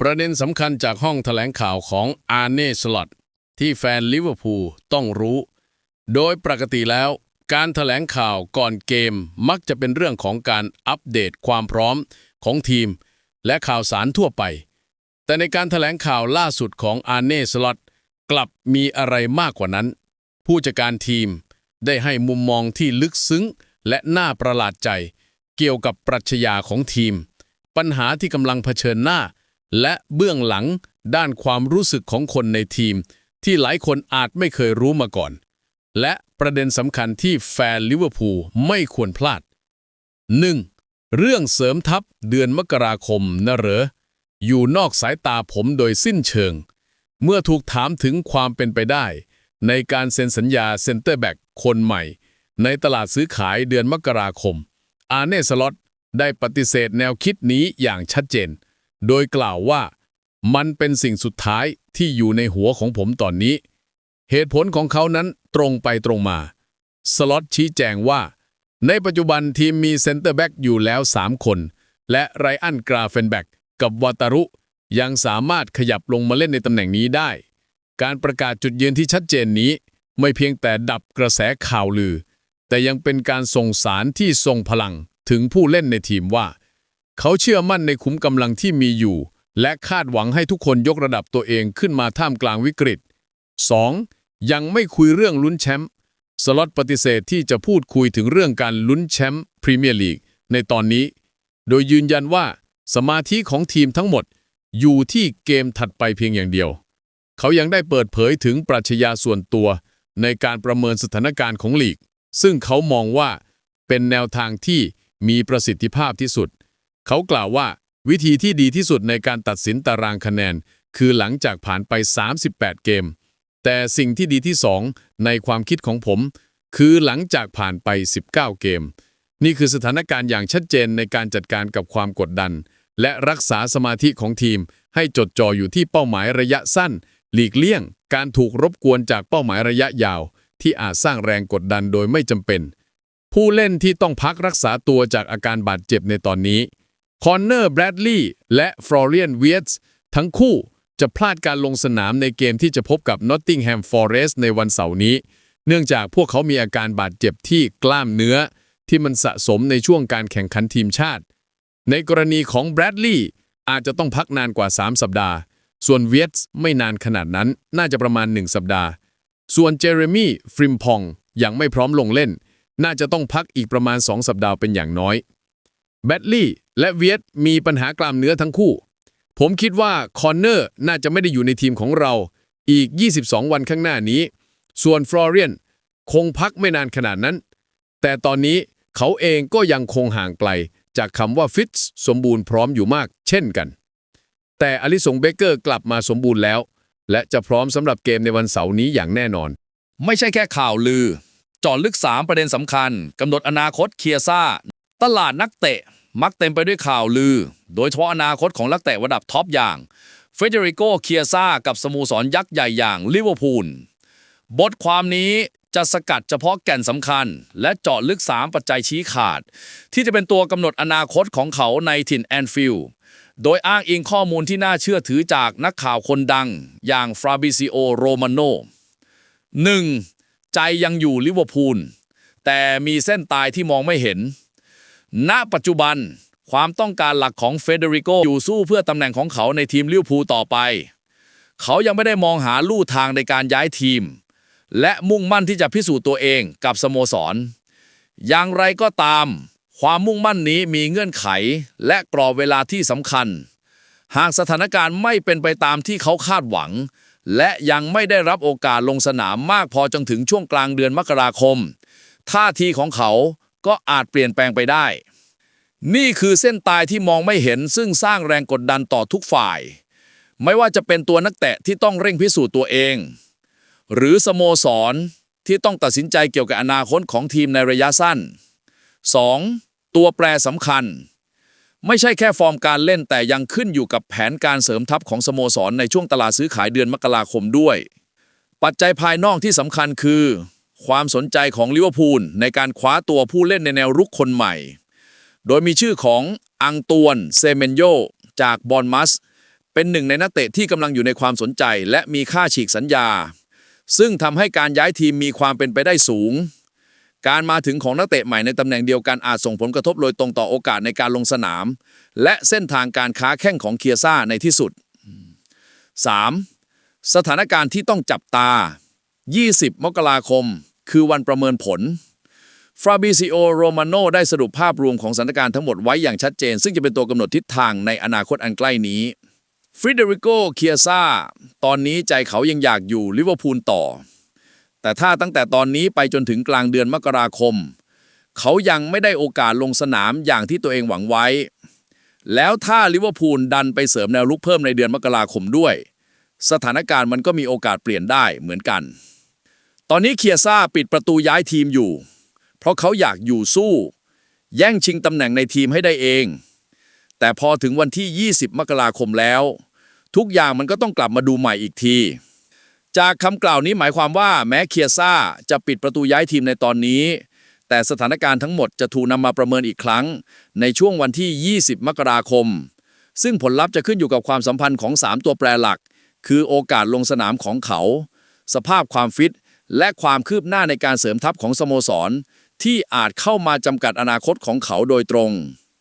ประเด็นสำคัญจากห้องแถลงข่าวของอาร์เน่สลอตที่แฟนลิเวอร์พูลต้องรู้ โดยปกติแล้ว การแถลงข่าวก่อนเกมมักจะเป็นเรื่องของการอัปเดตความพร้อมของทีม และข่าวสารทั่วไป แต่ในการแถลงข่าวล่าสุดของอาร์เน่สลอตกลับมีอะไรมากกว่านั้น ผู้จัดการทีมได้ให้มุมมองที่ลึกซึ้งและน่าประหลาดใจ เกี่ยวกับปรัชญาของทีม ปัญหาที่กำลังเผชิญหน้า และเบื้องหลังด้านความรู้สึกของคนในทีม ที่หลายคนอาจไม่เคยรู้มาก่อน และประเด็นสำคัญที่แฟนลิเวอร์พูลไม่ควรพลาด 1. เรื่องเสริมทัพเดือนมกราคมนะเหรอ อยู่นอกสายตาผมโดยสิ้นเชิง เมื่อถูกถามถึงความเป็นไปได้ ในการเซ็นสัญญาเซ็นเตอร์แบ็กคนใหม่ ในตลาดซื้อขายเดือนมกราคม อาเน่สล็อตได้ปฏิเสธแนวคิดนี้อย่างชัดเจน โดยกล่าวว่า มันเป็นสิ่งสุดท้ายที่อยู่ในหัวของผมตอนนี้ เหตุผลของเขานั้นตรงไปตรงมา สล็อตชี้แจงว่า ในปัจจุบันทีมมีเซนเตอร์แบ็กอยู่แล้ว 3 คน และไรอันกราเฟนแบ็กกับวาตารุ ยังสามารถขยับลงมาเล่นในตำแหน่งนี้ได้ การประกาศจุดยืนที่ชัดเจนนี้ ไม่เพียงแต่ดับกระแสข่าวลือ แต่ยังเป็นการส่งสารที่ทรงพลังถึงผู้เล่นในทีมว่า เขาเชื่อมั่นในขุมกำลังที่มีอยู่ และคาดหวังให้ทุกคนยกระดับตัวเองขึ้นมาท่ามกลางวิกฤต 2. ยังไม่คุยเรื่องลุ้นแชมป์สล็อตปฏิเสธที่จะพูดคุยถึงเรื่องการลุ้นแชมป์พรีเมียร์ลีกในตอนนี้ โดยยืนยันว่าสมาธิของทีมทั้งหมด อยู่ที่เกมถัดไปเพียงอย่างเดียว เขายังได้เปิดเผยถึงปรัชญาส่วนตัว ในการประเมินสถานการณ์ของลีก ซึ่งเขามองว่าเป็นแนวทางที่มีประสิทธิภาพที่สุด เขากล่าวว่าวิธีที่ดีที่สุดในการตัดสินตารางคะแนน คือหลังจากผ่านไป 38 เกม แต่สิ่งที่ดีที่สองในความคิดของผม คือหลังจากผ่านไป 19 เกม นี่คือสถานการณ์อย่างชัดเจนในการจัดการกับความกดดัน และรักษาสมาธิของทีม ให้จดจ่ออยู่ที่เป้าหมายระยะสั้น หลีกเลี่ยง การถูกรบกวนจากเป้าหมายระยะยาว ที่อาจสร้างแรงกดดันโดยไม่จำเป็น ผู้เล่นที่ต้องพักรักษาตัวจากอาการบาดเจ็บในตอนนี้ คอนเนอร์แบรดลีย์และฟลอเรียนเวียตส์ทั้งคู่จะพลาดการลงสนามในเกมที่จะพบกับนอตติงแฮมฟอเรสต์ในวันเสาร์นี้ เนื่องจากพวกเขามีอาการบาดเจ็บที่กล้ามเนื้อ ที่มันสะสมในช่วงการแข่งขันทีมชาติ ในกรณีของแบรดลีย์อาจจะต้องพักนานกว่า 3 สัปดาห์ ส่วนเวียตส์ไม่นานขนาดนั้น น่าจะประมาณ 1 สัปดาห์ ส่วนเจเรมี่ฟริมพองยังไม่พร้อมลงเล่น น่าจะต้องพักอีกประมาณ 2 สัปดาห์เป็นอย่างน้อย แบดลี่และเวียตมีปัญหากล้ามเนื้อทั้งคู่ ผมคิดว่าคอนเนอร์น่าจะไม่ได้อยู่ในทีมของเราอีก 22 วันข้างหน้านี้ ส่วนฟลอเรียนคงพักไม่นานขนาดนั้น แต่ตอนนี้เขาเองก็ยังคงห่างไกล จากคำว่าฟิตสมบูรณ์พร้อมอยู่มาก เช่นกัน แต่อลิสงเบเกอร์กลับมาสมบูรณ์แล้ว และจะพร้อมสำหรับเกมในวันเสาร์นี้อย่างแน่นอน ไม่ใช่แค่ข่าวลือจาะลึก 3 ประเด็นสำคัญกำหนดอนาคตเคียซ่า ตลาดนักเตะ มักเต็มไปด้วยข่าวลือ โดยเฉพาะอนาคตของนักเตะระดับท็อปอย่างเฟเดริโกเคียซ่ากับสโมสรยักษ์ใหญ่อย่างลิเวอร์พูล บทความนี้จะสกัดเฉพาะแก่นสำคัญ และเจาะลึก 3 ปัจจัยชี้ขาด ที่จะเป็นตัวกำหนดอนาคตของเขาในถิ่นแอนฟิลด์โดยอ้างอิงข้อมูลที่น่าเชื่อถือจากนักข่าวคนดังอย่างฟราบิซิโอโรมาโน 1. ใจยังอยู่ลิเวอร์พูล แต่มีเส้นตายที่มองไม่เห็น ณปัจจุบันความต้องการหลักของเฟเดริโกอยู่สู้เพื่อตำแหน่งของเขาในทีมลิเวอร์พูลต่อไป เขายังไม่ได้มองหาลู่ทางในการย้ายทีม และมุ่งมั่นที่จะพิสูจน์ตัวเองกับสโมสร อย่างไรก็ตาม ความมุ่งมั่นนี้มีเงื่อนไขและกรอบเวลาที่สำคัญ หากสถานการณ์ไม่เป็นไปตามที่เขาคาดหวัง และยังไม่ได้รับโอกาสลงสนามมากพอจนถึงช่วงกลางเดือนมกราคม ท่าทีของเขาก็อาจเปลี่ยนแปลงไปได้ นี่คือเส้นตายที่มองไม่เห็นซึ่งสร้างแรงกดดันต่อทุกฝ่าย ไม่ว่าจะเป็นตัวนักเตะที่ต้องเร่งพิสูจน์ตัวเอง หรือสโมสรที่ต้องตัดสินใจเกี่ยวกับอนาคตของทีมในระยะสั้น 2. ตัวแปรสำคัญ ไม่ใช่แค่ฟอร์มการเล่นแต่ยังขึ้นอยู่กับแผนการเสริมทัพของสโมสรในช่วงตลาดซื้อขายเดือนมกราคมด้วย ปัจจัยภายนอกที่สำคัญคือ ความสนใจของลิเวอร์พูลในการคว้าตัวผู้เล่นในแนวรุกคนใหม่ โดยมีชื่อของอังตวนเซเมนโยจากบอนมัส เป็นหนึ่งในนักเตะที่กำลังอยู่ในความสนใจ และมีค่าฉีกสัญญา ซึ่งทำให้การย้ายทีมมีความเป็นไปได้สูง การมาถึงของนักเตะใหม่ในตำแหน่งเดียวกันอาจส่งผลกระทบโดยตรงต่อโอกาสในการลงสนาม และเส้นทางการค้าแข่งของเคียซ่าในที่สุด 3. สถานการณ์ที่ต้องจับตา 20 มกราคม คือวันประเมินผล ฟราบิซิโอโรมาโนได้สรุปภาพรวมของสถานการณ์ทั้งหมดไว้อย่างชัดเจน ซึ่งจะเป็นตัวกำหนดทิศทางในอนาคตอันใกล้นี้ฟริเดริโกเคียซ่าตอนนี้ใจเขายังอยากอยู่ลิเวอร์พูลต่อ แต่ถ้าตั้งแต่ตอนนี้ไปจนถึงกลางเดือนมกราคม เขายังไม่ได้โอกาสลงสนามอย่างที่ตัวเองหวังไว้ แล้วถ้าลิเวอร์พูลดันไปเสริมแนวลุกเพิ่มในเดือนมกราคมด้วย สถานการณ์มันก็มีโอกาสเปลี่ยนได้เหมือนกัน ตอนนี้เคียซ่าปิดประตูย้ายทีมอยู่ เพราะเขาอยากอยู่สู้ แย่งชิงตำแหน่งในทีมให้ได้เอง แต่พอถึงวันที่ 20 มกราคมแล้ว ทุกอย่างมันก็ต้องกลับมาดูใหม่อีกที จากคำกล่าวนี้หมายความว่าแม้เคียซ่าจะปิดประตูย้ายทีมในตอนนี้ แต่สถานการณ์ทั้งหมดจะถูกนำมาประเมินอีกครั้ง ในช่วงวันที่ 20 มกราคม ซึ่งผลลัพธ์จะขึ้นอยู่กับความสัมพันธ์ของ 3 ตัวแปรหลัก คือโอกาสลงสนามของเขา สภาพความฟิตและความคืบหน้าในการเสริมทัพของสโมสร ที่อาจเข้ามาจำกัดอนาคตของเขาโดยตรง